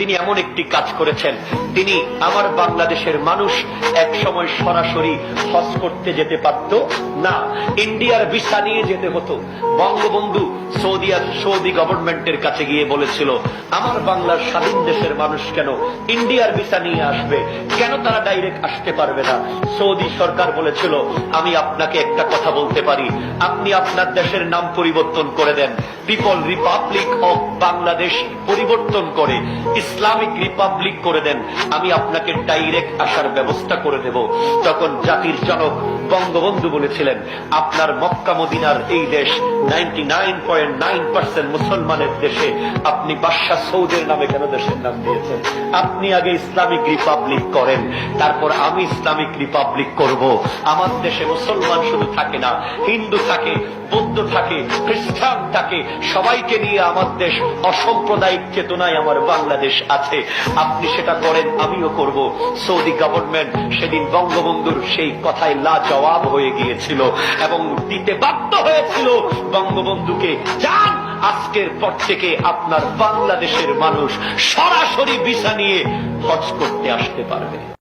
তিনি এমন একটি কাজ করেছেন। তিনি আমার বাংলাদেশের মানুষ এক সময় সরাসরি হজ করতে যেতে পারত। না, ইন্ডিয়ার ভিসা নিয়ে যেতে হতো। বঙ্গবন্ধু সৌদি সৌদি গভর্নমেন্টের কাছে গিয়ে বলেছিল, আমার বাংলার স্বাধীন দেশের মানুষ কেন ইন্ডিয়ার ভিসা নিয়ে আসবে? কেন তারা ডাইরেক্ট আসতে পারবে না? সৌদি সরকার বলেছিল, আমি আপনাকে একটা কথা বলতে পারি। আপনি আপনার দেশের নাম পরিবর্তন করে দেন। পিপল রিপাবলিক অফ বাংলাদেশ পরিবর্তন করে। ইসলামিক রিপাবলিক করে দেন, আমি আপনাকে ডাইরেক্ট আসার ব্যবস্থা করে দেব। তখন জাতির জনক বঙ্গবন্ধু বলেছিলেন, আপনার মক্কা মদিনার এই দেশ নাইনটি মুসলমানের দেশে, আপনি বাদশাহ সৌদের নামে কেন দেশের নাম দিয়েছেন? আপনি আগে ইসলামিক রিপাবলিক করেন, তারপর আমি ইসলামিক রিপাবলিক করব। আমার দেশে মুসলমান শুধু থাকে না, হিন্দু থাকে, বৌদ্ধ থাকে, খ্রিস্টান থাকে, সবাইকে নিয়ে আমার দেশ অসাম্প্রদায়িক চেতনায় আমার বাংলাদেশ আছে। আপনি সেটা করেন, আমিও করব। সৌদি গভর্নমেন্ট সেদিন বঙ্গবন্ধুর সেই কথায় লা জবাব হয়ে গিয়েছিল এবং দিতে বাধ্য হয়েছিল বঙ্গবন্ধুকে। যান, আজকের পর থেকে আপনার বাংলাদেশের মানুষ সরাসরি ভিসা নিয়ে হজ করতে আসতে পারবে।